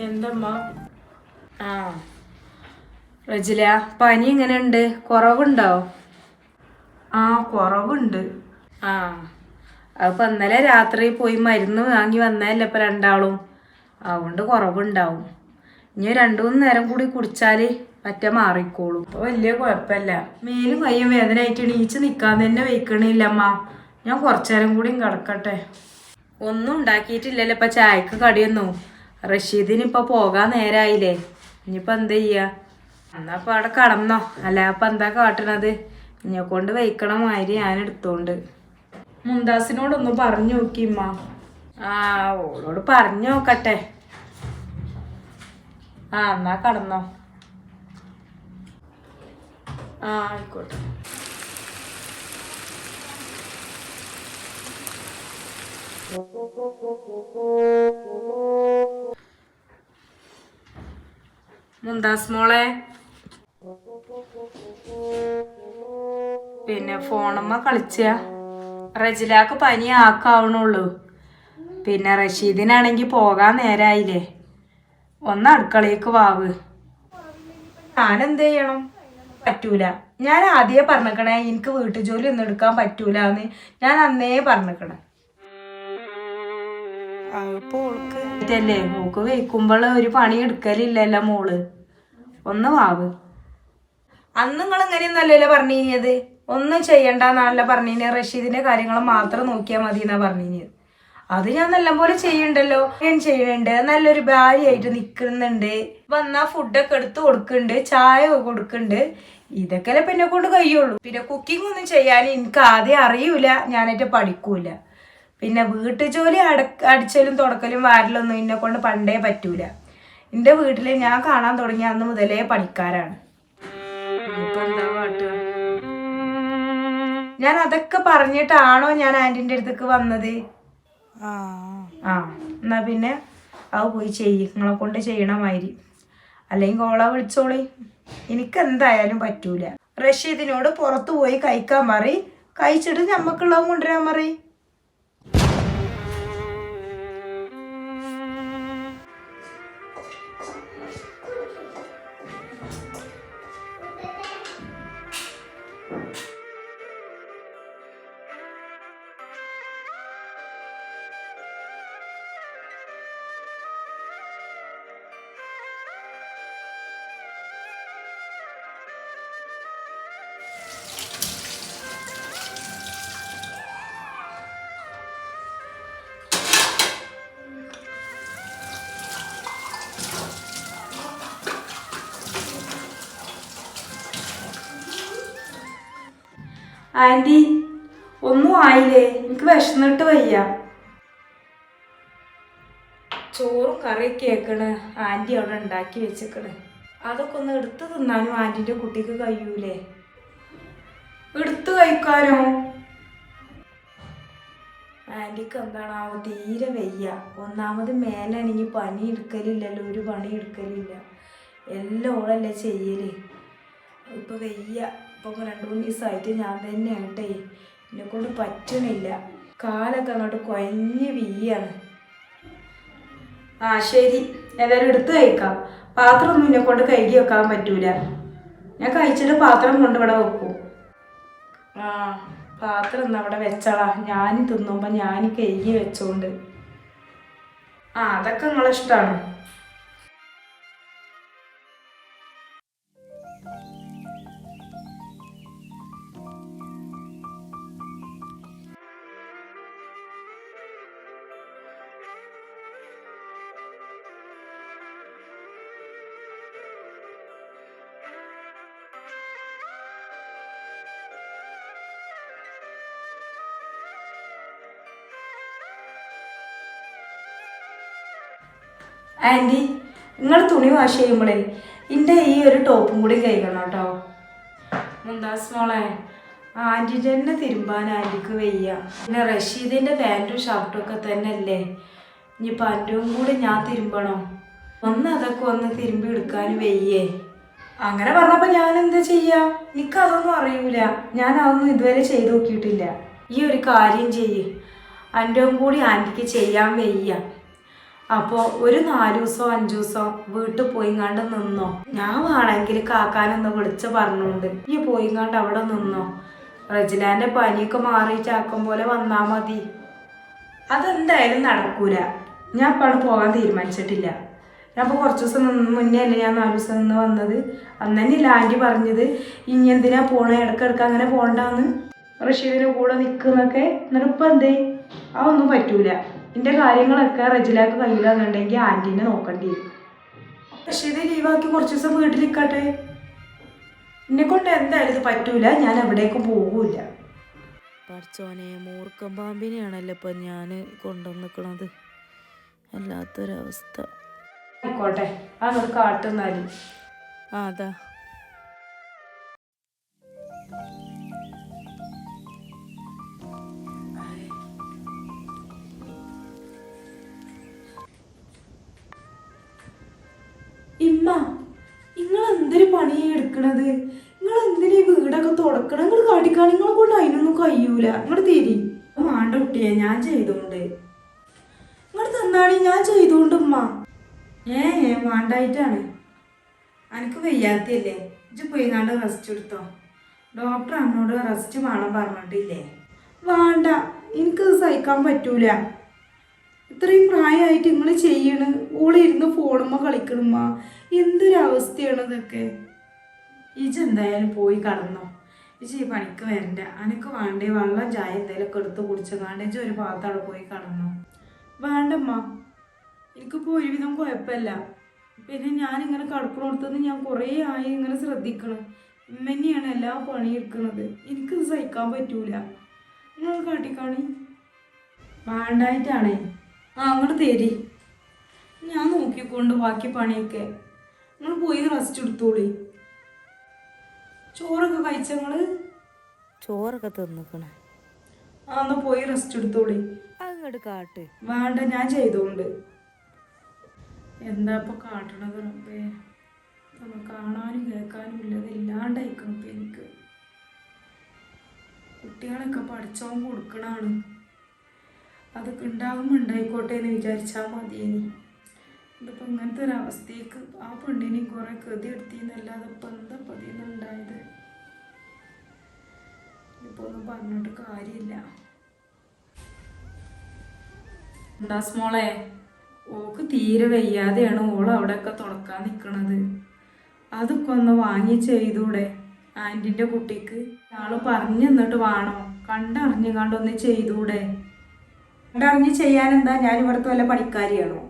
എന്തമ്മ? ആ. റജില പനി എങ്ങനെയുണ്ട്? കുറവുണ്ടോ? ആ കുറവുണ്ട്. ആ. അപ്പൊ ഇന്നലെ രാത്രി പോയി മരുന്ന് വാങ്ങി വന്നതല്ലേ ഇപ്പൊ രണ്ടാളും. അതുകൊണ്ട് കുറവുണ്ടാവും. ഇനി രണ്ടു മൂന്ന് നേരം കൂടി കുടിച്ചാൽ പറ്റ മാറിക്കോളും. അപ്പൊ വലിയ കുഴപ്പമില്ല മേലും കയ്യും വേദനയായിട്ട് എണീച്ച് നിൽക്കാൻ തന്നെ വെക്കണില്ല അമ്മ ഞാൻ കുറച്ചേരം കൂടിയും കിടക്കട്ടെ. ഒന്നും ഉണ്ടാക്കിയിട്ടില്ലല്ലോ ഇപ്പൊ ചായക്ക് കടിയൊന്നും. റഷീദിന് ഇപ്പൊ പോകാൻ നേരായില്ലേ. ഇനിയിപ്പൊ എന്താ ചെയ്യ? എന്നാ ഇപ്പൊ അവിടെ കടന്നോ. അല്ല അപ്പൊ എന്താ കാട്ടണത്? ഇന്നെ കൊണ്ട് വയ്ക്കണ മാതിരി ഞാൻ എടുത്തോണ്ട്. മുന്താസിനോടൊന്ന് പറഞ്ഞു നോക്കി ഇമ്മ ആ ഓളോട് പറഞ്ഞു നോക്കട്ടെ. ആ എന്നാ കടന്നോ. ആ ആയിക്കോട്ടെ. മുന്താസ് മോളെ. പിന്നെ ഫോണമ്മ കളിച്ച. റജിലാക്ക് പനി ആക്കാവണുള്ളൂ. പിന്നെ റഷീദിനാണെങ്കിൽ പോകാൻ നേരായില്ലേ. ഒന്ന് അടുക്കളയ്ക്ക് വാവ്. ഞാൻ എന്ത് ചെയ്യണം? പറ്റൂല. ഞാൻ ആദ്യമേ പറഞ്ഞേക്കണേ എനിക്ക് വീട്ടു ജോലി ഒന്നും എടുക്കാൻ പറ്റൂല എന്ന് ഞാൻ അന്നേ പറഞ്ഞേക്കണേ. ഇതല്ലേ മോക്ക് വെക്കുമ്പോൾ ഒരു പണി എടുക്കലില്ലല്ലോ മോൾ. ഒന്ന് വാവ്. അന്ന് നിങ്ങൾ പറഞ്ഞു പറഞ്ഞിരുന്നത്? ഒന്നും ചെയ്യണ്ടെന്നാണല്ലോ പറഞ്ഞിരുന്നത്. റഷീദിന്റെ കാര്യങ്ങൾ മാത്രം നോക്കിയാൽ മതി എന്നാ പറഞ്ഞിരുന്നത്. അത് ഞാൻ നല്ലപോലെ ചെയ്യണ്ടല്ലോ. ഞാൻ ചെയ്യണുണ്ട് നല്ലൊരു ഭാര്യയായിട്ട് നിൽക്കുന്നുണ്ട് വന്നാ ഫുഡൊക്കെ എടുത്ത് കൊടുക്കുന്നുണ്ട് ചായ കൊടുക്കുന്നുണ്ട് ഇതൊക്കെ പിന്നെ കൊണ്ട് കഴിയുള്ളൂ. പിന്നെ കുക്കിംഗ് ഒന്നും ചെയ്യാൻ എനിക്ക് ആദ്യം അറിയൂല. ഞാനായിട്ട് പഠിക്കൂല. പിന്നെ വീട്ടു ജോലി അട അടിച്ചലും തുടക്കലും വാരലൊന്നും എന്നെ കൊണ്ട് പണ്ടേ പറ്റൂല. എന്റെ വീട്ടിൽ ഞാൻ കാണാൻ തുടങ്ങിയ അന്ന് മുതലേ പണിക്കാരാണ്? ഞാൻ അതൊക്കെ പറഞ്ഞിട്ടാണോ ഞാൻ ആന്റിന്റെ അടുത്തേക്ക് വന്നത്? ആ. എന്നാ പിന്നെ അത് പോയി ചെയ്യ്. നിങ്ങളെ കൊണ്ട് ചെയ്യണമായിരി അല്ലെങ്കിൽ കോള വിളിച്ചോളി. എനിക്ക് എന്തായാലും പറ്റൂല. റഷീദിനോട് പുറത്തു പോയി കഴിക്കാൻ മറി. കഴിച്ചിട്ട് ഞമ്മക്കുള്ളത് കൊണ്ടുവരാൻ മറി. ആന്റി ഒന്നും ആയില്ലേ? എനിക്ക് വിശന്നിട്ട് വയ്യ. ചോറും കറിയൊക്കെ കേക്കണ് ആന്റി അവിടെ ഉണ്ടാക്കി വെച്ചേക്കണ്. അതൊക്കെ ഒന്ന് എടുത്ത് തിന്നാനും ആന്റിന്റെ കുട്ടിക്ക് കഴിയൂലേ? എടുത്തു കഴിക്കാനോ? ആന്റിക്ക് എന്താണാവോ തീരെ വയ്യ. ഒന്നാമത് മേലാണെങ്കിൽ പണി എടുക്കലില്ലല്ലോ ഒരു പണി എടുക്കലില്ല. എല്ലാം ഓളല്ലേ ചെയ്യൽ. ഇപ്പൊ വയ്യ. ഇപ്പൊ രണ്ടു മൂന്ന് ദിവസമായിട്ട് ഞാൻ തന്നെയായിട്ടേ എന്നെ കൊണ്ട് പറ്റണില്ല. കാലൊക്കെ അങ്ങോട്ട് കുഴഞ്ഞ് വീയാണ്. ആ ശരി. ഏതായാലും എടുത്ത് കഴിക്കാം. പാത്രമൊന്നും എന്നെ കൊണ്ട് കഴുകി വെക്കാൻ പറ്റൂല. ഞാൻ കഴിച്ചിട്ട് പാത്രം കൊണ്ട് ഇവിടെ വെക്കും. ആ പാത്രം എന്നാ അവിടെ വെച്ചളാ ഞാൻ തിന്നുമ്പോൾ ഞാൻ കഴുകി വെച്ചോണ്ട്. ആ അതൊക്കെ നിങ്ങളെ ആന്റി നിങ്ങൾ തുണി വാഷ് ചെയ്യുമ്പോഴേ എന്റെ ഈ ഒരു ടോപ്പും കൂടി കഴിക്കണം കേട്ടോ. മുന്താസ് മോളെ ആന്റിന്റെ തന്നെ തിരുമ്പാൻ ആന്റിക്ക് വയ്യ. പിന്നെ റഷീദിന്റെ പാന്റും ഷർട്ടും ഒക്കെ തന്നെ അല്ലേ ഇനി പാന്റും കൂടി ഞാൻ തിരുമ്പണോ. ഒന്ന് അതൊക്കെ ഒന്ന് തിരുമ്പി എടുക്കാൻ വയ്യേ. അങ്ങനെ പറഞ്ഞപ്പോൾ ഞാൻ എന്താ ചെയ്യാ? എനിക്ക് അതൊന്നും അറിയൂല. ഞാൻ അതൊന്നും ഇതുവരെ ചെയ്ത് നോക്കിയിട്ടില്ല. ഈ ഒരു കാര്യം ചെയ്യ്. അന്റെ കൂടി ആന്റിക്ക് ചെയ്യാൻ വയ്യ. അപ്പോൾ ഒരു നാല് ദിവസോ അഞ്ചു ദിവസോ വീട്ടിൽ പോയിങ്ങാണ്ട് നിന്നോ? ഞാൻ വേണമെങ്കിൽ കാക്കാനൊന്ന് വിളിച്ച് പറഞ്ഞുകൊണ്ട് ഈ പോയിങ്ങാണ്ട് അവിടെ നിന്നോ? റജിലാന്റെ പനിയൊക്കെ മാറിയിട്ട് ആക്കും പോലെ വന്നാ മതി. അതെന്തായാലും നടക്കൂല. ഞാൻ ഇപ്പൊ പോകാൻ തീരുമാനിച്ചിട്ടില്ല. ഞാൻ ഇപ്പോൾ കുറച്ച് ദിവസം മുന്നേ അല്ലേ ഞാൻ നാല് ദിവസം നിന്ന് വന്നത്? അന്ന് തന്നെ ലാൻഡി പറഞ്ഞത് ഇനി എന്തിനാ പോണേ? ഇടയ്ക്കിടയ്ക്ക് അങ്ങനെ പോകണ്ടെന്ന് റഷീദിന്റെ കൂടെ നിൽക്കുന്നൊക്കെ എന്നിട്ട് ഇപ്പം എന്തേ? അതൊന്നും പറ്റൂല. എന്റെ കാര്യങ്ങളൊക്കെ റജിലാക്ക് കയ്യിലാന്നുണ്ടെങ്കിൽ ആന്റീനെ നോക്കേണ്ടി വരും. റഷീദ് ലീവാക്കി കുറച്ച് ദിവസം വീട്ടിൽ നിൽക്കട്ടെ എന്നെ കൊണ്ട് എന്തായാലും ഇത് പറ്റൂല. ഞാൻ എവിടേക്കും പോകൂല പഠിച്ചോനെ മൂർക്കം പാമ്പിനെയാണല്ലോ ഇപ്പം ഞാൻ കൊണ്ടുവന്നിക്കണത്. അല്ലാത്തൊരവസ്ഥ. ആയിക്കോട്ടെ. അതൊരു കാട്ടുന്നാലും. ആ അതാ. എടുക്കണത് നിങ്ങൾ എന്തിനാ ഈ വീടൊക്കെ തുടക്കണം? നിങ്ങൾ കാട്ടിക്കാണ് നിങ്ങളെ കൊണ്ട് അതിനൊന്നും കഴിയൂല. നിങ്ങൾ തിരി. മാണ്ട കുട്ടിയെ ഞാൻ ചെയ്തോണ്ട്. നിങ്ങൾ തന്നാണ് ഞാൻ ചെയ്തോണ്ട് ഉമ്മ. ഏ മാണ്ടായിട്ടാണ് എനിക്ക് വയ്യാത്തല്ലേ ഇജ്ജ് പോയിങ്ങാണ്ട് റെസ്റ്റ് എടുത്തോ. ഡോക്ടർ അന്നോട് റെസ്റ്റ് വേണം പറഞ്ഞിട്ടില്ലേ? വേണ്ട എനിക്ക് സഹിക്കാൻ പറ്റൂല. ഇത്രയും പ്രായമായിട്ട് നിങ്ങൾ ചെയ്യണ്. ഓളിരുന്ന് ഫോണുമ്മ കളിക്കണമ്മ എന്തൊരവസ്ഥയാണ് ഇതൊക്കെ? ഇജ് എന്തായാലും പോയി കടന്നു. ഇജ് ഈ പണിക്ക് വരണ്ട. അനക്ക് വേണ്ടേ വെള്ളം ചായ എന്തെങ്കിലുമൊക്കെ എടുത്ത് കുടിച്ചതാണ്ട് ഇജ് ഒരു ഭാഗത്ത് അവിടെ പോയി കടന്നു. വേണ്ടമ്മ എനിക്കിപ്പോൾ ഒരുവിധം കുഴപ്പമില്ല. പിന്നെ ഞാനിങ്ങനെ കടക്കണോടത്തുനിന്ന് ഞാൻ കുറേ ആയി ഇങ്ങനെ ശ്രദ്ധിക്കണം. ഇമ്മന്നെയാണ് എല്ലാ പണി എടുക്കുന്നത് എനിക്കിത് സഹിക്കാൻ പറ്റൂല. നിങ്ങൾ കാട്ടിക്കാണി. വേണ്ടായിട്ടാണേ. ആ അങ്ങോട്ട് തരി. ഞാൻ നോക്കിക്കൊണ്ട് ബാക്കി പണിയൊക്കെ. നിങ്ങൾ പോയി റെസ്റ്റ് എടുത്തോളി. ചോറൊക്കെ കഴിച്ച നിങ്ങൾ? ചോറൊക്കെ തിന്നിക്കണേ. ആ എന്നാ പോയി റെസ്റ്റ് എടുത്തോളി. അങ്ങോട്ട് കാട്ട്. വേണ്ട ഞാൻ ചെയ്തോണ്ട്. എന്താ ഇപ്പൊ കാട്ടണത് റബ്ബേ? കാണാനും കേൾക്കാനും ഇല്ലത് ഇല്ലാണ്ടായിക്കണം ഇപ്പൊ എനിക്ക്. കുട്ടികളൊക്കെ പഠിച്ചോ കൊടുക്കണാണ്. അതൊക്കെ ഉണ്ടാകുമ്പോൾ ഉണ്ടായിക്കോട്ടെ എന്ന് വിചാരിച്ചാൽ മതിയേനി. ഇതിപ്പോ ഇങ്ങനത്തെ ഒരു ആ പെണ്ണിനെ കുറെ കൃതി എടുത്തിന്നല്ലാതെ ഇപ്പൊ എന്താ പതിയുന്നുണ്ടായത് ഇപ്പൊ ഒന്നും പറഞ്ഞിട്ട് കാര്യമില്ല. എന്താ സ്മോളെ ഓക്ക് തീരെ വയ്യാതെയാണ് ഓൾ അവിടെയൊക്കെ തുറക്കാൻ നിൽക്കണത് അതൊക്കെ ഒന്ന് വാങ്ങി ചെയ്തൂടെ ആന്റിന്റെ കുട്ടിക്ക്? ആൾ പറഞ്ഞു തന്നിട്ട് വേണോ? കണ്ടറിഞ്ഞു കണ്ടൊന്ന് ചെയ്തൂടെ? കണ്ടറിഞ്ഞ് ചെയ്യാൻ എന്താ? ഞാൻ ഇവിടുത്തെ വല്ല പണിക്കാരിയാണോ?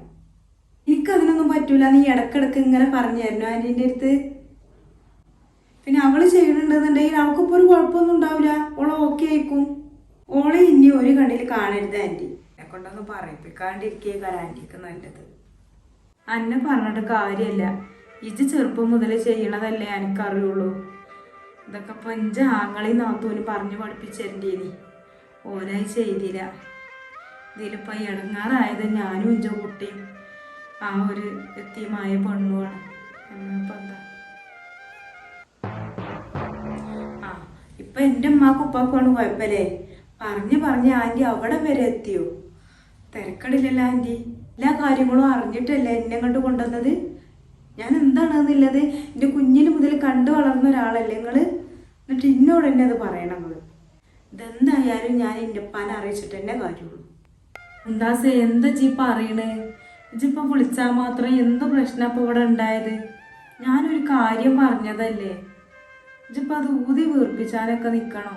എനിക്കതിനൊന്നും പറ്റൂല. നീ ഇടക്കിടക്ക് ഇങ്ങനെ പറഞ്ഞായിരുന്നു ആന്റിന്റെ അടുത്ത്. പിന്നെ അവൾ ചെയ്യണുണ്ടെന്നുണ്ടെങ്കിൽ അവൾക്കിപ്പോൾ ഒരു കുഴപ്പമൊന്നും ഉണ്ടാവില്ല ഓൾ ഓക്കെ ആയിക്കും ഓളെ ഇനി ഒരു കണ്ണിൽ കാണരുത് ആന്റി എന്നെ കൊണ്ടൊന്ന് പറയിപ്പിക്കാണ്ടിരിക്കുക ആന്റിക്ക് നല്ലത്. അന്നെ പറഞ്ഞിട്ട് കാര്യമല്ല. ഇജ് ചെറുപ്പം മുതൽ ചെയ്യണതല്ലേ എനിക്കറിയുള്ളൂ. ഇതൊക്കെ ഇപ്പൊ ഇഞ്ച ആങ്ങളി നാത്തൂന് പറഞ്ഞു പഠിപ്പിച്ചിരണ്ടീനി. ഓനായി ചെയ്തില്ല. ഇതിലിപ്പോ ഇടങ്ങാറായത് ഞാനും എന്റെ കുട്ടിയും. ആ ഒരു എത്തിയമായ പെണ്ണുമാണ് അപ്പം എന്താ? ആ ഇപ്പൊ എന്റെ ഉമ്മാക്കും ഉപ്പാക്കുമാണ് കുഴപ്പമില്ലേ പറഞ്ഞു പറഞ്ഞ് ആന്റി അവിടെ വരെ എത്തിയോ? തിരക്കടില്ലല്ലോ ആന്റി. എല്ലാ കാര്യങ്ങളും അറിഞ്ഞിട്ടല്ലേ എന്നെ കണ്ട് കൊണ്ടുവന്നത്? ഞാൻ എന്താണെന്നുള്ളത് എന്റെ കുഞ്ഞിന് മുതൽ കണ്ടു വളർന്ന ഒരാളല്ലേ നിങ്ങൾ? എന്നിട്ട് ഇന്നോട് എന്നെ അത് പറയണം ഇതെന്തായാലും ഞാൻ എന്റെ ഉപ്പാനെ അറിയിച്ചിട്ട് തന്നെ കാര്യമുള്ളൂ. എന്താ സേ എന്താ ജീപ്പ അറിയണേ ഇജിപ്പോ വിളിച്ചാൽ മാത്രം എന്ത് പ്രശ്നം ഇപ്പോൾ ഇവിടെ ഉണ്ടായത്? ഞാനൊരു കാര്യം പറഞ്ഞതല്ലേ? ഇതിപ്പോൾ അത് ഊതി വീർപ്പിച്ചാലൊക്കെ നിൽക്കണോ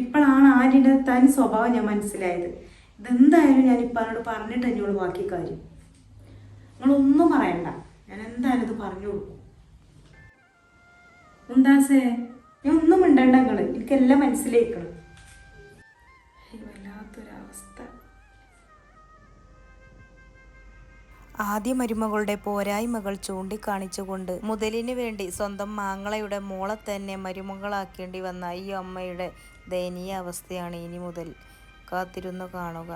ഇപ്പോഴാണ് ആര്യന്റെ തനി സ്വഭാവം ഞാൻ മനസ്സിലായത്. ഇതെന്തായാലും ഞാൻ ഇപ്പം അവരോട് പറഞ്ഞിട്ട് എന്നോട് ബാക്കി കാര്യം. നിങ്ങളൊന്നും പറയണ്ട. ഞാൻ എന്തായാലും ഇത് പറഞ്ഞു കൊടുക്കും. എന്താസേ ഞാൻ ഒന്നും മിണ്ടണ്ട നിങ്ങൾ എനിക്കെല്ലാം മനസ്സിലേക്കണം വല്ലാത്തൊരവസ്ഥ. ആദ്യ മരുമകളുടെ പോരായ്മകൾ ചൂണ്ടിക്കാണിച്ചുകൊണ്ട് മുതലിന് വേണ്ടി സ്വന്തം മാങ്ങളയുടെ മോളെ തന്നെ മരുമകളാക്കേണ്ടി വന്ന ഈ അമ്മയുടെ ദയനീയ അവസ്ഥയാണ് ഇനി മുതൽ. കാത്തിരുന്നു കാണുക.